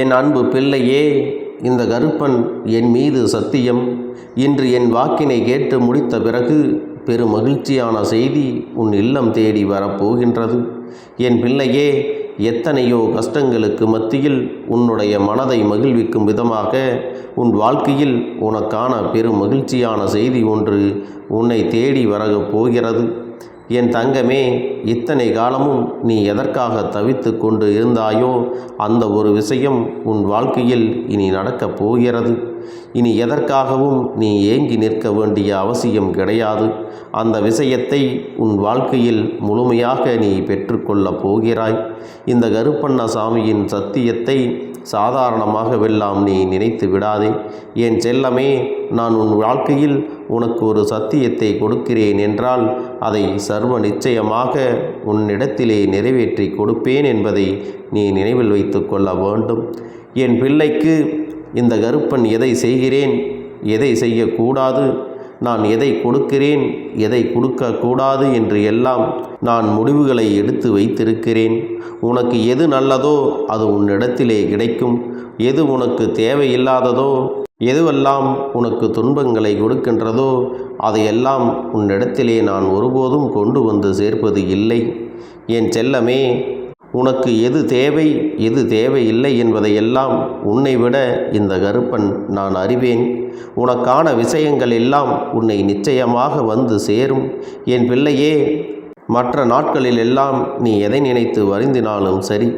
என் அன்பு பிள்ளையே இந்த கருப்பன் என் மீது சத்தியம். இன்று என் வாக்கினை கேட்டு முடித்த பிறகு பெரும் மகிழ்ச்சியான செய்தி உன் இல்லம் தேடி வரப்போகின்றது. என் பிள்ளையே எத்தனையோ கஷ்டங்களுக்கு மத்தியில் உன்னுடைய மனதை மகிழ்விக்கும் விதமாக உன் வாழ்க்கையில் உனக்கான பெரும் மகிழ்ச்சியான செய்தி ஒன்று உன்னை தேடி வரப் போகிறது. என் தங்கமே இத்தனை காலமும் நீ எதற்காக தவித்து கொண்டு இருந்தாயோ அந்த ஒரு விஷயம் உன் வாழ்க்கையில் இனி நடக்கப் போகிறது. இனி எதற்காகவும் நீ ஏங்கி நிற்க வேண்டிய அவசியம் கிடையாது. அந்த விஷயத்தை உன் வாழ்க்கையில் முழுமையாக நீ பெற்றுக்கொள்ளப் போகிறாய். இந்த கருப்பண்ண சாமியின் சத்தியத்தை சாதாரணமாக வெல்லாம் நீ நினைத்து விடாதே. என் செல்லமே நான் உன் வாழ்க்கையில் உனக்கு ஒரு சத்தியத்தை கொடுக்கிறேன் என்றால் அதை சர்வ நிச்சயமாக உன்னிடத்திலே நிறைவேற்றி கொடுப்பேன் என்பதை நீ நினைவில் வைத்து கொள்ள வேண்டும். என் பிள்ளைக்கு இந்த கருப்பன் எதை செய்கிறேன்? எதை செய்யக்கூடாது? நான் எதை கொடுக்கிறேன் எதை கொடுக்கக்கூடாது என்று எல்லாம் நான் முடிவுகளை எடுத்து வைத்திருக்கிறேன். உனக்கு எது நல்லதோ அது உன்னிடத்திலே கிடைக்கும். எது உனக்கு தேவையில்லாததோ எதுவெல்லாம் உனக்கு துன்பங்களை கொடுக்கின்றதோ அதையெல்லாம் உன்னிடத்திலே நான் ஒருபோதும் கொண்டு வந்து சேர்ப்பது இல்லை. என் செல்லமே உனக்கு எது தேவை எது தேவையில்லை என்பதையெல்லாம் உன்னை விட இந்த கருப்பன் நான் அறிவேன். உனக்கான விஷயங்கள் எல்லாம் உன்னை நிச்சயமாக வந்து சேரும். என் பிள்ளையே மற்ற நாட்களில் எல்லாம் நீ எதை நினைத்து வருந்தினாலும் சரி.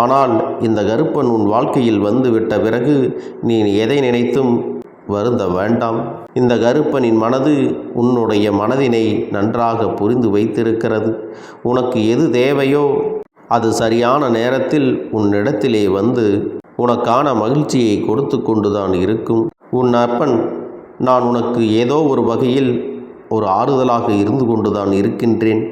ஆனால் இந்த கருப்பன் உன் வாழ்க்கையில் வந்துவிட்ட பிறகு நீ எதை நினைத்தும் வருந்த வேண்டாம். இந்த கருப்பனின் மனது உன்னுடைய மனதினை நன்றாக புரிந்து வைத்திருக்கிறது. உனக்கு எது தேவையோ அது சரியான நேரத்தில் உன்னிடத்திலே வந்து உனக்கான மகிழ்ச்சியை கொடுத்து கொண்டுதான் இருக்கும். உன் அப்பன் நான் உனக்கு ஏதோ ஒரு வகையில் ஒரு ஆறுதலாக இருந்து கொண்டுதான் இருக்கின்றேன்.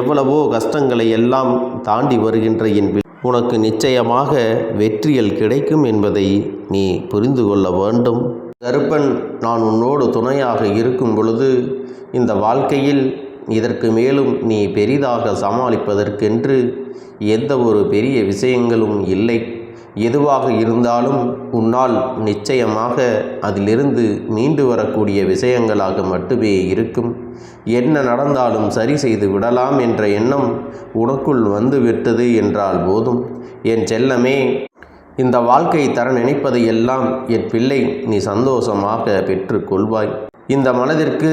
எவ்வளவோ கஷ்டங்களை எல்லாம் தாண்டி வருகின்ற என் உனக்கு நிச்சயமாக வெற்றியல் கிடைக்கும் என்பதை நீ புரிந்து கொள்ள வேண்டும். கருப்பன் நான் உன்னோடு துணையாக இருக்கும் பொழுது இந்த வாழ்க்கையில் இதற்கு மேலும் நீ பெரிதாக சமாளிப்பதற்கென்று எந்த ஒரு பெரிய விஷயங்களும் இல்லை. எதுவாக இருந்தாலும் உன்னால் நிச்சயமாக அதிலிருந்து மீண்டு வரக்கூடிய விஷயங்களாக மட்டுமே இருக்கும். என்ன நடந்தாலும் சரி செய்து விடலாம் என்ற எண்ணம் உனக்குள் வந்துவிட்டது என்றால் போதும். என் செல்லமே இந்த வாழ்க்கை தர நினைப்பதை எல்லாம் என் பிள்ளை நீ சந்தோஷமாக பெற்றுக்கொள்வாய். இந்த மனதிற்கு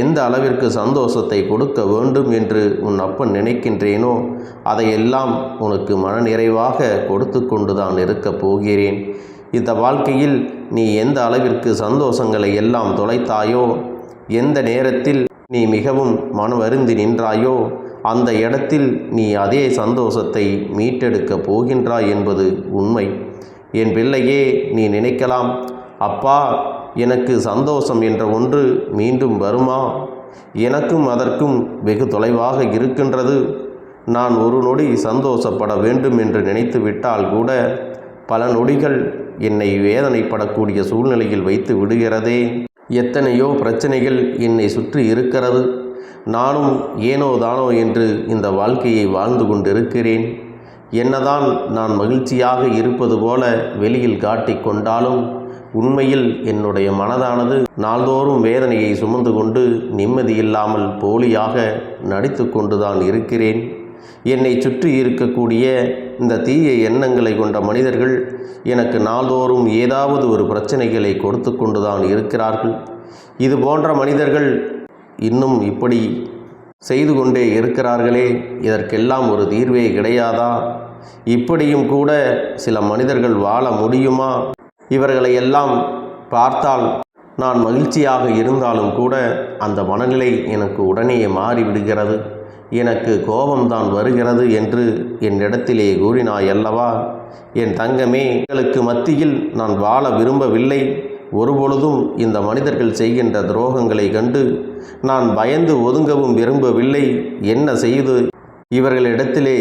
எந்த அளவிற்கு சந்தோஷத்தை கொடுக்க வேண்டும் என்று உன் அப்பன் நினைக்கின்றேனோ அதையெல்லாம் உனக்கு மனநிறைவாக கொடுத்து கொண்டுதான் இருக்கப் போகிறேன். இந்த வாழ்க்கையில் நீ எந்த அளவிற்கு சந்தோஷங்களை எல்லாம் தொலைத்தாயோ எந்த நேரத்தில் நீ மிகவும் மன வருந்தி நின்றாயோ அந்த இடத்தில் நீ அதே சந்தோஷத்தை மீட்டெடுக்கப் போகின்றாய் என்பது உண்மை. என் பிள்ளையே நீ நினைக்கலாம் அப்பா எனக்கு சந்தோஷம் என்ற ஒன்று மீண்டும் வருமா? எனக்கும் அதற்கும் வெகு தொலைவாக இருக்கின்றது. நான் ஒரு நொடி சந்தோஷப்பட வேண்டும் என்று நினைத்து விட்டால் கூட பல நொடிகள் என்னை வேதனைப்படக்கூடிய சூழ்நிலையில் வைத்து விடுகிறதே. எத்தனையோ பிரச்சனைகள் என்னை சுற்றி இருக்கிறது. நானும் ஏனோ தானோ என்று இந்த வாழ்க்கையை வாழ்ந்து கொண்டிருக்கிறேன். என்னதான் நான் மகிழ்ச்சியாக இருப்பது போல வெளியில் காட்டிக்கொண்டாலும் கொண்டாலும் உண்மையில் என்னுடைய மனதானது நாள்தோறும் வேதனையை சுமந்து கொண்டு நிம்மதியில்லாமல் போலியாக நடித்து கொண்டுதான் இருக்கிறேன். என்னை சுற்றி இருக்கக்கூடிய இந்த தீய எண்ணங்களை கொண்ட மனிதர்கள் எனக்கு நாள்தோறும் ஏதாவது ஒரு பிரச்சனைகளை கொடுத்து கொண்டுதான் இருக்கிறார்கள். இது போன்ற மனிதர்கள் இன்னும் இப்படி செய்து கொண்டே இருக்கிறார்களே இதற்கெல்லாம் ஒரு தீர்வே கிடையாதா? இப்படியும் கூட சில மனிதர்கள் வாழ முடியுமா? இவர்களை எல்லாம் பார்த்தால் நான் மகிழ்ச்சியாக இருந்தாலும் கூட அந்த மனநிலை எனக்கு உடனே மாறிவிடுகிறது. எனக்கு கோபம்தான் வருகிறது என்று என்னிடத்திலே கூறினாய் அல்லவா? என் தங்கமே எங்களுக்கு மத்தியில் நான் வாழ விரும்பவில்லை. ஒருபொழுதும் இந்த மனிதர்கள் செய்கின்ற துரோகங்களை கண்டு நான் பயந்து ஒதுங்கவும் விரும்பவில்லை. என்ன செய்து? இவர்களிடத்திலே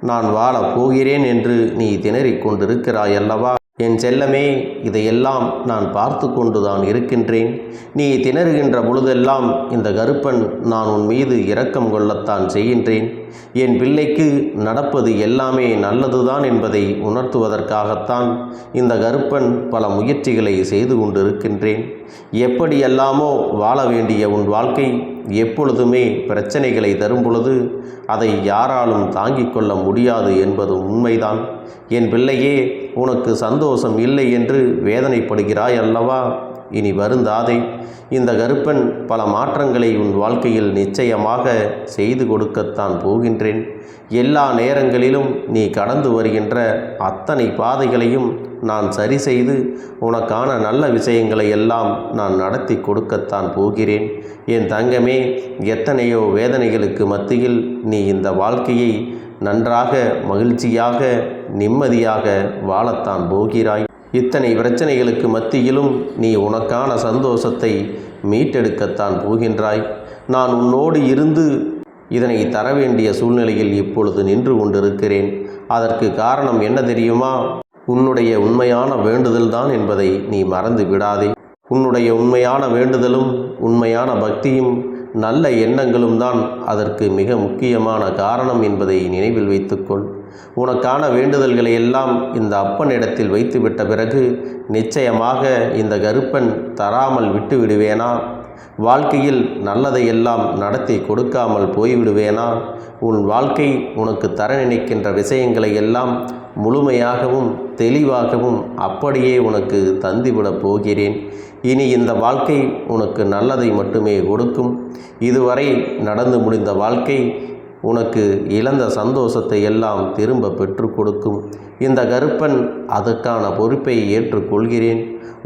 நான் வாழப் போகிறேன் என்று நீ திணறிக் கொண்டிருக்கிறாய் அல்லவா? என் செல்லமே இதையெல்லாம் நான் பார்த்து கொண்டுதான் இருக்கின்றேன். நீ திணறுகின்ற பொழுதெல்லாம் இந்த கருப்பன் நான் உன் மீது இரக்கம் கொள்ளத்தான் செய்கின்றேன். என் பிள்ளைக்கு நடப்பது எல்லாமே நல்லதுதான் என்பதை உணர்த்துவதற்காகத்தான் இந்த கருப்பன் பல முயற்சிகளை செய்து கொண்டிருக்கின்றேன். எப்படியெல்லாமோ வாழ வேண்டிய உன் வாழ்க்கை எப்பொழுதுமே பிரச்சனைகளை தரும் பொழுது அதை யாராலும் தாங்கிக் கொள்ள முடியாது என்பது உண்மைதான். என் பிள்ளையே உனக்கு சந்தோஷம் இல்லை என்று வேதனைப்படுகிறாய் அல்லவா? இனி வருந்தாதே. இந்த கருப்பன் பல மாற்றங்களை உன் வாழ்க்கையில் நிச்சயமாக செய்து கொடுக்கத்தான் போகின்றேன். எல்லா நேரங்களிலும் நீ கடந்து வருகின்ற அத்தனை பாதைகளையும் நான் சரி செய்து உனக்கான நல்ல விஷயங்களை எல்லாம் நான் நடத்தி கொடுக்கத்தான் போகிறேன். என் தங்கமே எத்தனையோ வேதனைகளுக்கு மத்தியில் நீ இந்த வாழ்க்கையை நன்றாக மகிழ்ச்சியாக நிம்மதியாக வாழத்தான் போகிறாய். இத்தனை பிரச்சனைகளுக்கு மத்தியிலும் நீ உனக்கான சந்தோஷத்தை மீட்டெடுக்கத்தான் போகின்றாய். நான் உன்னோடு இருந்து இதனை தர வேண்டிய சூழ்நிலையில் இப்பொழுது நின்று கொண்டிருக்கிறேன். அதற்கு காரணம் என்ன தெரியுமா? உன்னுடைய உண்மையான வேண்டுதல்தான் என்பதை நீ மறந்து விடாதே. உன்னுடைய உண்மையான வேண்டுதலும் உண்மையான பக்தியும் நல்ல எண்ணங்களும் தான் அதற்கு மிக முக்கியமான காரணம் என்பதை நினைவில் வைத்துக்கொள். உனக்கான வேண்டுதல்களை எல்லாம் இந்த அப்பனிடத்தில் வைத்துவிட்ட பிறகு நிச்சயமாக இந்த கருப்பன் தராமல் விட்டு விடுவேனா வாழ்க்கையில் நல்லதையெல்லாம் நடத்தி கொடுக்காமல் போய்விடுவேனா? உன் வாழ்க்கை உனக்கு தர நினைக்கின்ற விஷயங்களை எல்லாம் முழுமையாகவும் தெளிவாகவும் அப்படியே உனக்கு தந்துவிடப் போகிறேன். இனி இந்த வாழ்க்கை உனக்கு நல்லதை மட்டுமே கொடுக்கும். இதுவரை நடந்து முடிந்த வாழ்க்கை உனக்கு இழந்த சந்தோஷத்தை எல்லாம் திரும்ப பெற்று கொடுக்கும். இந்த கருப்பன் அதற்கான பொறுப்பை ஏற்றுக்கொள்கிறேன்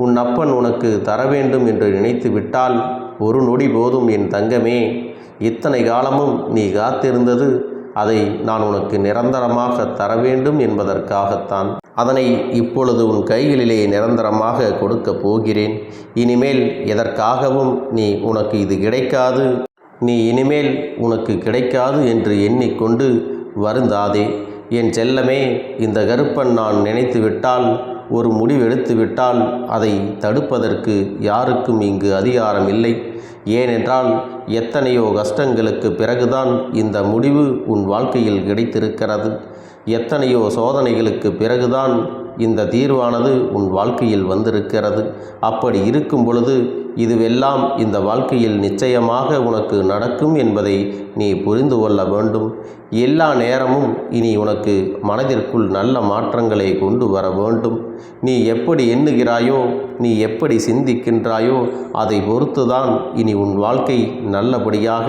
உன் அப்பன் உனக்கு தர வேண்டும் என்று நினைத்து விட்டால் ஒரு நொடி போதும் என் தங்கமே. இத்தனை காலமும் நீ காத்திருந்தது அதை நான் உனக்கு நிரந்தரமாக தர வேண்டும் என்பதற்காகத்தான். அதனை இப்பொழுது உன் கைகளிலே நிரந்தரமாக கொடுக்க போகிறேன். இனிமேல் எதற்காகவும் நீ உனக்கு இது கிடைக்காது. நீ இனிமேல் உனக்கு கிடைக்காது என்று எண்ணிக்கொண்டு வருந்தாதே. என் செல்லமே இந்த கருப்பன் நான் நினைத்து விட்டால் ஒரு முடிவெடுத்து விட்டால் அதை தடுப்பதற்கு யாருக்கும் இங்கு அதிகாரம் இல்லை. ஏனென்றால் எத்தனையோ கஷ்டங்களுக்கு பிறகுதான் இந்த முடிவு உன் வாழ்க்கையில் கிடைத்திருக்கிறது. எத்தனையோ சோதனைகளுக்கு பிறகுதான் இந்த தீர்வானது உன் வாழ்க்கையில் வந்திருக்கிறது. அப்படி இருக்கும் பொழுது இதுவெல்லாம் இந்த வாழ்க்கையில் நிச்சயமாக உனக்கு நடக்கும் என்பதை நீ புரிந்து கொள்ள வேண்டும். எல்லா நேரமும் இனி உனக்கு மனதிற்குள் நல்ல மாற்றங்களை கொண்டு வர வேண்டும். நீ எப்படி எண்ணுகிறாயோ நீ எப்படி சிந்திக்கின்றாயோ அதை பொறுத்துதான் இனி உன் வாழ்க்கை நல்லபடியாக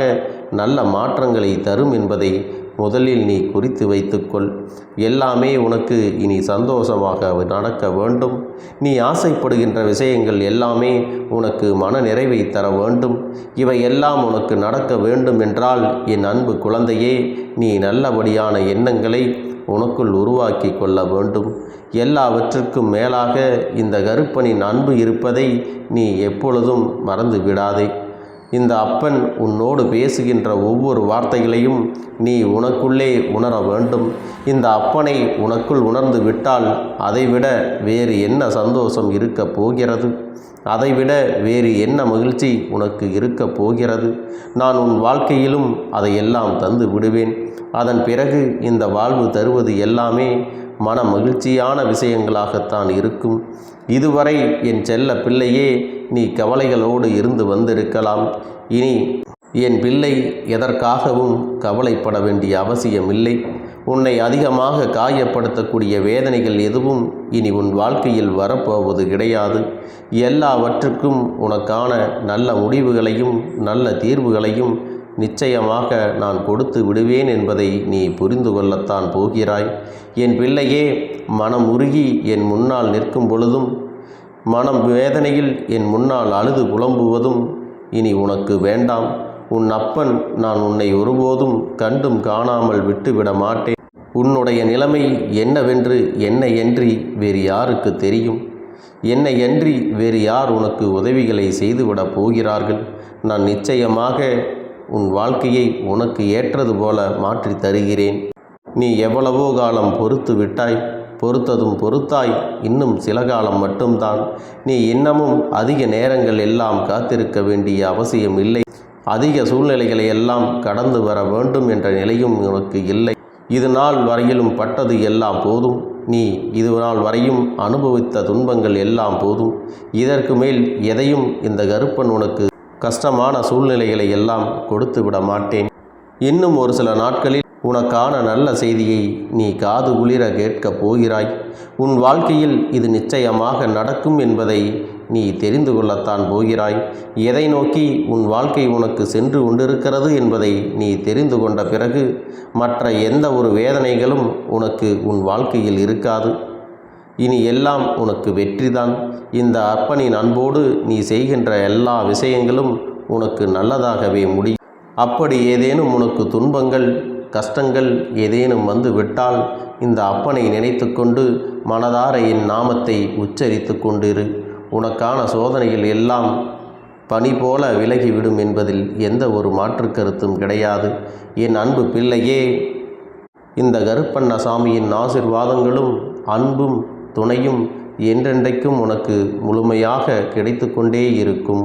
நல்ல மாற்றங்களை தரும் என்பதை முதலில் நீ குறித்து வைத்துக்கொள். எல்லாமே உனக்கு இனி சந்தோஷமாக நடக்க வேண்டும். நீ ஆசைப்படுகின்ற விஷயங்கள் எல்லாமே உனக்கு மன நிறைவை தர வேண்டும். இவை எல்லாம் உனக்கு நடக்க வேண்டும் என்றால் என் அன்பு குழந்தையே நீ நல்லபடியான எண்ணங்களை உனக்குள் உருவாக்கி கொள்ள வேண்டும். எல்லாவற்றிற்கும் மேலாக இந்த கருப்பனின் அன்பு இருப்பதை நீ எப்பொழுதும் மறந்து விடாதே இந்த அப்பன் உன்னோடு பேசுகின்ற ஒவ்வொரு வார்த்தைகளையும் நீ உனக்குள்ளே உணர வேண்டும். இந்த அப்பனை உனக்குள் உணர்ந்து விட்டால் அதைவிட வேறு என்ன சந்தோஷம் இருக்கப் போகிறது? அதைவிட வேறு என்ன மகிழ்ச்சி உனக்கு இருக்கப் போகிறது? நான் உன் வாழ்க்கையிலும் அதையெல்லாம் தந்து விடுவேன். அதன் பிறகு இந்த வாழ்வு தருவது எல்லாமே மன மகிழ்ச்சியான விஷயங்களாகத்தான் இருக்கும். இதுவரை என் செல்ல பிள்ளையே நீ கவலைகளோடு இருந்து வந்திருக்கலாம். இனி என் பிள்ளை எதற்காகவும் கவலைப்பட வேண்டிய அவசியமில்லை. உன்னை அதிகமாக காயப்படுத்தக்கூடிய வேதனைகள் எதுவும் இனி உன் வாழ்க்கையில் வரப்போவது கிடையாது. எல்லாவற்றுக்கும் உனக்கான நல்ல முடிவுகளையும் நல்ல தீர்வுகளையும் நிச்சயமாக நான் கொடுத்து விடுவேன் என்பதை நீ புரிந்து கொள்ளத்தான் போகிறாய். என் பிள்ளையே மனம் உருகி என் முன்னால் நிற்கும் பொழுதும் மனம் வேதனையில் என் முன்னால் அழுது புலம்புவதும் இனி உனக்கு வேண்டாம். உன் அப்பன் நான் உன்னை ஒருபோதும் கண்டும் காணாமல் விட்டுவிட மாட்டேன். உன்னுடைய நிலைமை என்னவென்று என்னை என்றி வேறு யாருக்கு தெரியும்? என்னை அன்றி வேறு யார் உனக்கு உதவிகளை செய்துவிடப் போகிறார்கள்? நான் நிச்சயமாக உன் வாழ்க்கையை உனக்கு ஏற்றது போல மாற்றி தருகிறேன். நீ எவ்வளவோ காலம் பொறுத்து விட்டாய். பொறுத்ததும் பொறுத்தாய். இன்னும் சில காலம் மட்டும்தான். நீ இன்னமும் அதிக நேரங்கள் எல்லாம் காத்திருக்க வேண்டிய அவசியம் இல்லை. அதிக சூழ்நிலைகளை எல்லாம் கடந்து வர வேண்டும் என்ற நிலையும் உனக்கு இல்லை. இது நாள் வரையிலும் பட்டது எல்லாம் போதும். நீ இது நாள் வரையும் அனுபவித்த துன்பங்கள் எல்லாம் போதும். இதற்கு மேல் எதையும் இந்த கருப்பன் உனக்கு கஷ்டமான சூழ்நிலைகளை எல்லாம் கொடுத்து விட மாட்டேன். இன்னும் ஒரு சில நாட்களில் உனக்கான நல்ல செய்தியை நீ காது குளிர கேட்கப் போகிறாய். உன் வாழ்க்கையில் இது நிச்சயமாக நடக்கும் என்பதை நீ தெரிந்து கொள்ளத்தான் போகிறாய். எதை நோக்கி உன் வாழ்க்கை உனக்கு சென்று கொண்டிருக்கிறது என்பதை நீ தெரிந்து கொண்ட பிறகு மற்ற எந்த ஒரு வேதனைகளும் உனக்கு உன் வாழ்க்கையில் இருக்காது. இனி எல்லாம் உனக்கு வெற்றிதான். இந்த அப்பனின் அன்போடு நீ செய்கின்ற எல்லா விஷயங்களும் உனக்கு நல்லதாகவே முடியும். அப்படி ஏதேனும் உனக்கு துன்பங்கள் கஷ்டங்கள் ஏதேனும் வந்து விட்டால் இந்த அப்பனை நினைத்துக்கொண்டு மனதார என் நாமத்தை உச்சரித்து கொண்டிரு. உனக்கான சோதனைகள் எல்லாம் பனி போல விலகிவிடும் என்பதில் எந்த ஒரு மாற்று கருத்தும் கிடையாது. என் அன்பு பிள்ளையே இந்த கருப்பண்ணசாமியின் ஆசிர்வாதங்களும் அன்பும் துணையும் என்றென்றைக்கும் உனக்கு முழுமையாக கிடைத்து கொண்டே இருக்கும்.